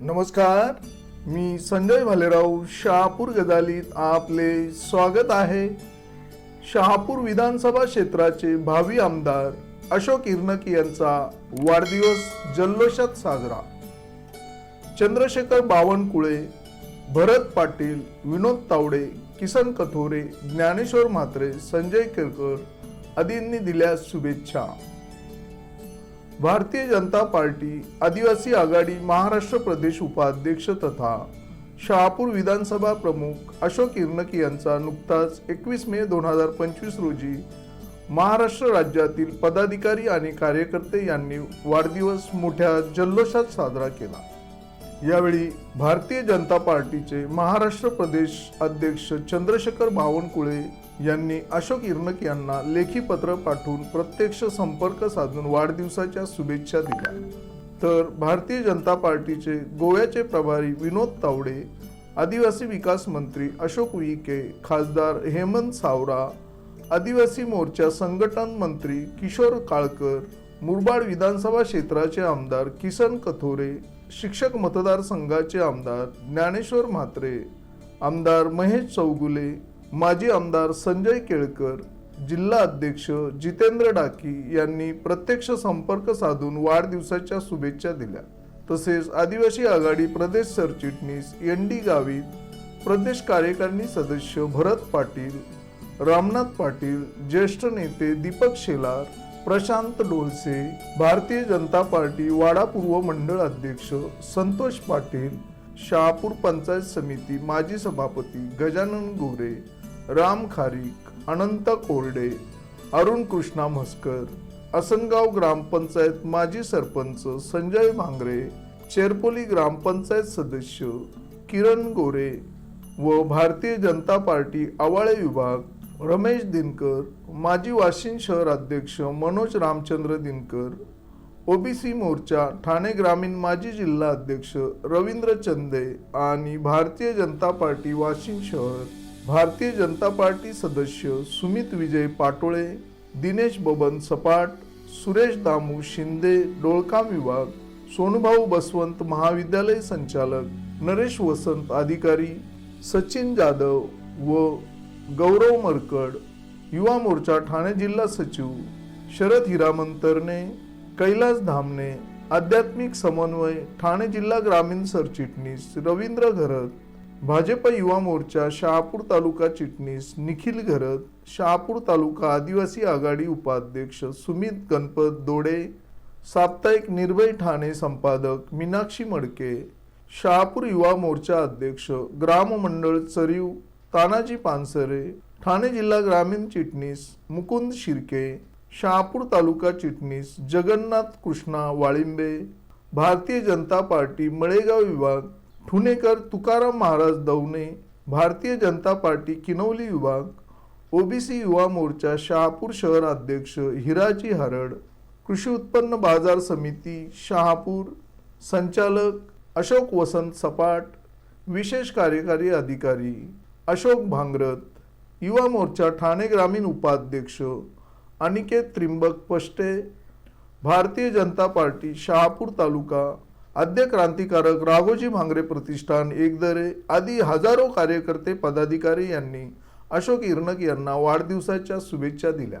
नमस्कार मी संजय भालेराव शहापूर गदालीत आपले स्वागत आहे. शहापूर विधानसभा क्षेत्राचे भावी आमदार अशोक इर्नकी यांचा वाढदिवस जल्लोषात साजरा. चंद्रशेखर बावनकुळे भरत पाटील विनोद तावडे किसन कथोरे ज्ञानेश्वर म्हात्रे संजय केळकर आदींनी दिल्या शुभेच्छा. भारतीय जनता पार्टी आदिवासी आघाडी महाराष्ट्र प्रदेश उपाध्यक्ष तथा शहापूर विधानसभा प्रमुख अशोक इर्नकी यांचा नुकताच एकवीस मे दोन हजार पंचवीस रोजी महाराष्ट्र राज्यातील पदाधिकारी आणि कार्यकर्ते यांनी वाढदिवस मोठ्या जल्लोषात साजरा केला. यावेळी भारतीय जनता पार्टीचे महाराष्ट्र प्रदेश अध्यक्ष चंद्रशेखर बावनकुळे यांनी अशोक इर्नक यांना लेखी पत्र पाठवून प्रत्यक्ष संपर्क साधून वाढदिवसाच्या शुभेच्छा दिल्या. तर भारतीय जनता पार्टीचे गोव्याचे प्रभारी विनोद तावडे आदिवासी विकास मंत्री अशोक उईके खासदार हेमंत सावरा आदिवासी मोर्चा संघटन मंत्री किशोर काळकर मुरबाड विधानसभा क्षेत्राचे आमदार किसन कथोरे शिक्षक मतदारसंघाचे आमदार ज्ञानेश्वर म्हात्रे आमदार महेश चौगुले माजी आमदार संजय केळकर जिल्हा अध्यक्ष जितेंद्र डाकी यांनी प्रत्यक्ष संपर्क साधून वाढदिवसाच्या शुभेच्छा दिल्या. तसेच आदिवासी आघाडी प्रदेश सरचिटणीस एन डी गावित प्रदेश कार्यकारिणी सदस्य भरत पाटील रामनाथ पाटील ज्येष्ठ नेते दीपक शेलार प्रशांत डोलसे भारतीय जनता पार्टी वाडा पूर्व मंडळ अध्यक्ष संतोष पाटील शहापूर पंचायत समिती माजी सभापती गजानन गोरे राम खारीक अनंत कोरडे अरुण कृष्णा म्हस्कर असनगाव ग्रामपंचायत माजी सरपंच संजय भांगरे चेरपोली ग्रामपंचायत सदस्य किरण गोरे व भारतीय जनता पार्टी आवाळे विभाग रमेश दिनकर माजी वाशिम शहर अध्यक्ष मनोज रामचंद्र दिनकर ओबीसी मोर्चा ठाणे ग्रामीण माजी जिल्हा अध्यक्ष रवींद्र चंदे आणि भारतीय जनता पार्टी वाशिम शहर भारतीय जनता पार्टी सदस्य सुमित विजय पाटोळे दिनेश बबन सपाट सुरेश दामू शिंदे डोळकाम विभाग सोनभाऊ बसवंत महाविद्यालय संचालक नरेश वसंत अधिकारी सचिन जाधव व गौरव मरकड युवा मोर्चा ठाणे जिल्हा सचिव शरद हिरामंतरने कैलास धामणे आध्यात्मिक समन्वय ठाणे जिल्हा ग्रामीण सरचिटणीस रवींद्र घरत भाजप युवा मोर्चा शहापूर तालुका चिटणीस निखिल घरत शहापूर तालुका आदिवासी आघाडी उपाध्यक्ष सुमित गणपत दोडे साप्ताहिक निर्भय ठाणे संपादक मीनाक्षी मडके शहापूर युवा मोर्चा अध्यक्ष ग्राम मंडळ चरीव तानाजी पानसरे ठाणे जिल्हा ग्रामीण चिटणीस मुकुंद शिर्के शहापूर तालुका चिटणीस जगन्नाथ कृष्णा वाळिंबे भारतीय जनता पार्टी मळेगाव विभाग ठुणेकर तुकाराम महाराज दौने भारतीय जनता पार्टी किनवली विभाग ओबीसी युवा मोर्चा शहापूर शहर अध्यक्ष हिराजी हरड कृषी उत्पन्न बाजार समिती शहापूर संचालक अशोक वसंत सपाट विशेष कार्यकारी अधिकारी अशोक भांगरत युवा मोर्चा ठाणे ग्रामीण उपाध्यक्ष अनिकेत त्रिंबक पष्टे भारतीय जनता पार्टी शहापूर तालुका आद्य क्रांतिकारक राघोजी भांगरे प्रतिष्ठान एकदरे आदी हजारो कार्यकर्ते पदाधिकारी यांनी अशोक इरणक यांना वाढदिवसाच्या शुभेच्छा दिल्या.